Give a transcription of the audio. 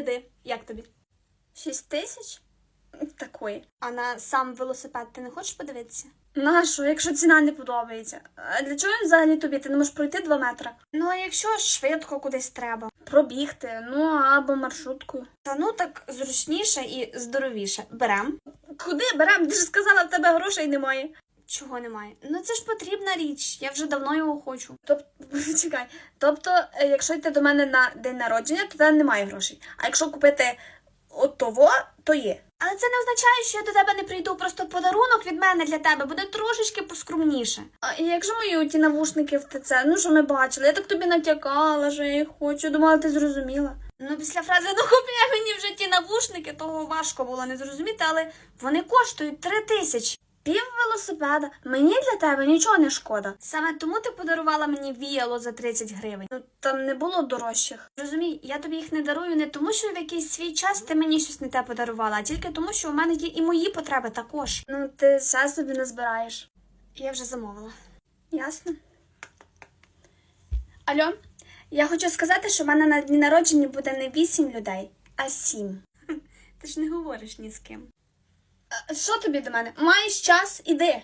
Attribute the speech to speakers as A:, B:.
A: гляди, як тобі? Шість тисяч? Такої. А на сам велосипед ти не хочеш подивитися? На що, якщо ціна не подобається? А для чого він взагалі тобі? Ти не можеш пройти два метри? Ну, а якщо швидко кудись треба? Пробігти, ну або маршруткою. Та ну так зручніше і здоровіше. Берем. Куди берем? Ти ж сказала, в тебе грошей немає. Чого немає? Ну це ж потрібна річ. Я вже давно його хочу. Тобто, чекай. Тобто, е, якщо йти до мене на день народження, то там немає грошей. А якщо купити от того, то є. Але це не означає, що я до тебе не прийду. Просто подарунок від мене для тебе буде трошечки поскромніше. А як же мої ті навушники в ТЦ? Ну що ми бачили? Я так тобі натякала, що я їх хочу. Думала, ти зрозуміла. Ну, після фрази ну купляй мені вже ті навушники, того важко було не зрозуміти, але вони коштують три тисячі. Пів велосипеда. Мені для тебе нічого не шкода. Саме тому ти подарувала мені віяло за 30 гривень. Ну там не було дорожчих. Розумій, я тобі їх не дарую не тому, що в якийсь свій час ти мені щось не те подарувала, а тільки тому, що у мене є і мої потреби також. Ну, ти все собі не збираєш. Я вже замовила. Ясно. Алло, я хочу сказати, що в мене на дні народження буде не вісім людей, а сім. Ти ж не говориш ні з ким. Що тобі до мене? Маєш час, іди.